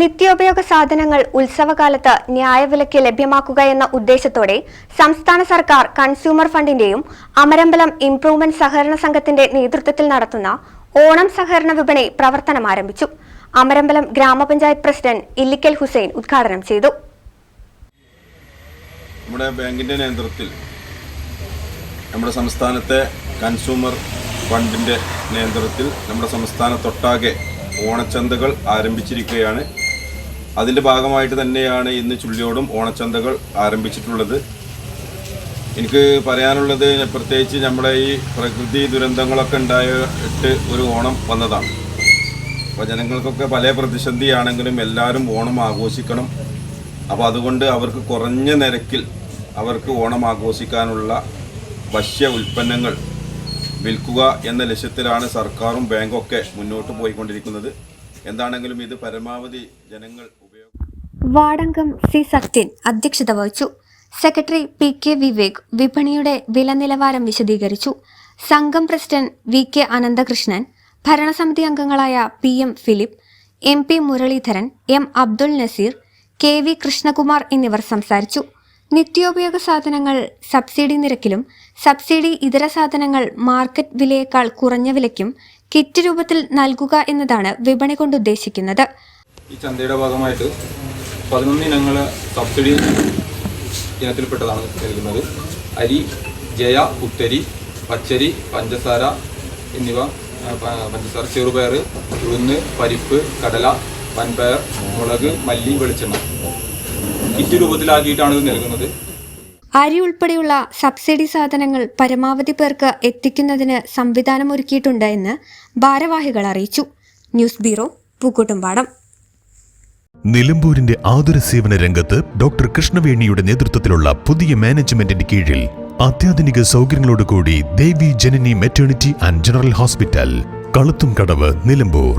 നിത്യോപയോഗ സാധനങ്ങൾ ഉത്സവകാലത്ത് ന്യായവിലയ്ക്ക് ലഭ്യമാക്കുക എന്ന ഉദ്ദേശത്തോടെ സംസ്ഥാന സർക്കാർ കൺസ്യൂമർ ഫണ്ടിന്റെയും അമരമ്പലം ഇംപ്രൂവ്മെന്റ് സഹകരണ സംഘത്തിന്റെ നേതൃത്വത്തിൽ നടത്തുന്ന ഓണം സഹകരണ വിപണി പ്രവർത്തനം ആരംഭിച്ചു. അമരമ്പലം ഗ്രാമപഞ്ചായത്ത് പ്രസിഡന്റ് ഇല്ലിക്കൽ ഹുസൈൻ ഉദ്ഘാടനം ചെയ്തു. നമ്മുടെ ബാങ്കിന്റെ നേതൃത്വത്തിൽ നമ്മുടെ സംസ്ഥാനത്തെ കൺസ്യൂമർ ഫണ്ടിന്റെ നേതൃത്വത്തിൽ നമ്മുടെ സംസ്ഥാനത്തൊട്ടാകെ ഓണച്ചന്തകൾ ആരംഭിച്ചിരിക്കുകയാണ്. അതിന്റെ ഭാഗമായിട്ട് തന്നെയാണ് ഇന്ന് ചുള്ളിയോടും ഓണച്ചന്തകൾ ആരംഭിച്ചിട്ടുള്ളത്. എനിക്ക് പറയാനുള്ളത് പ്രത്യേകിച്ച് നമ്മുടെ ഈ പ്രകൃതി ദുരന്തങ്ങളൊക്കെ ഉണ്ടായിട്ട് ഒരു ഓണം വന്നതാണ്. അപ്പോൾ ജനങ്ങൾക്കൊക്കെ പല പ്രതിസന്ധിയാണെങ്കിലും എല്ലാവരും ഓണം ആഘോഷിക്കണം. അപ്പോൾ അതുകൊണ്ട് അവർക്ക് കുറഞ്ഞ നിരക്കിൽ അവർക്ക് ഓണം ആഘോഷിക്കാനുള്ള ഭക്ഷ്യ ഉൽപ്പന്നങ്ങൾ വിൽക്കുക എന്ന ലക്ഷ്യത്തിലാണ് സർക്കാരും ബാങ്കൊക്കെ മുന്നോട്ട് പോയിക്കൊണ്ടിരിക്കുന്നത്. എന്താണെങ്കിലും ഇത് പരമാവധി ജനങ്ങൾ ഉപയോഗം വാർഡംഗം സി സത്യൻ അധ്യക്ഷത വഹിച്ചു. സെക്രട്ടറി പി കെ വിവേക് വിപണിയുടെ വില നിലവാരം വിശദീകരിച്ചു. സംഘം പ്രസിഡന്റ് വി കെ അനന്തകൃഷ്ണൻ ഭരണസമിതി അംഗങ്ങളായ P M Philip M P Muraleedharan M Abdul Naseer K V Krishnakumar എന്നിവർ സംസാരിച്ചു. നിത്യോപയോഗ സാധനങ്ങൾ സബ്സിഡി നിരക്കിലും സബ്സിഡി ഇതര സാധനങ്ങൾ മാർക്കറ്റ് വിലയേക്കാൾ കുറഞ്ഞ വിലയ്ക്കും കിറ്റ് രൂപത്തിൽ നൽകുക എന്നതാണ് വിപണി കൊണ്ട് ഉദ്ദേശിക്കുന്നത്. ഈ ചന്തയുടെ ഭാഗമായിട്ട് പതിനൊന്ന് ഇനങ്ങൾ സബ്സിഡി ഇനത്തിൽപ്പെട്ടതാണ് നൽകുന്നത്. അരി ജയ ഉത്തരി പച്ചരി പഞ്ചസാര എന്നിവ പഞ്ചസാര ചെറുപയർ ഉഴുന്ന് പരിപ്പ് കടല വൻപയർ മുളക് മല്ലി വെളിച്ചെണ്ണ. കിറ്റ് രൂപത്തിലാക്കിയിട്ടാണ് ഇത് നൽകുന്നത്. അരി ഉൾപ്പെടെയുള്ള സബ്സിഡി സാധനങ്ങൾ പരമാവധി പേർക്ക് എത്തിക്കുന്നതിന് സംവിധാനം എന്ന് ഭാരവാഹികൾ അറിയിച്ചു. News bureau Pookkottumpadam. നിലമ്പൂരിന്റെ ആതുര സേവന രംഗത്ത് ഡോക്ടർ കൃഷ്ണവേണിയുടെ നേതൃത്വത്തിലുള്ള പുതിയ മാനേജ്മെന്റിന്റെ കീഴിൽ അത്യാധുനിക സൗകര്യങ്ങളോടുകൂടി Devi Janani maternity and general hospital കളുത്തും Kadavu Nilambur.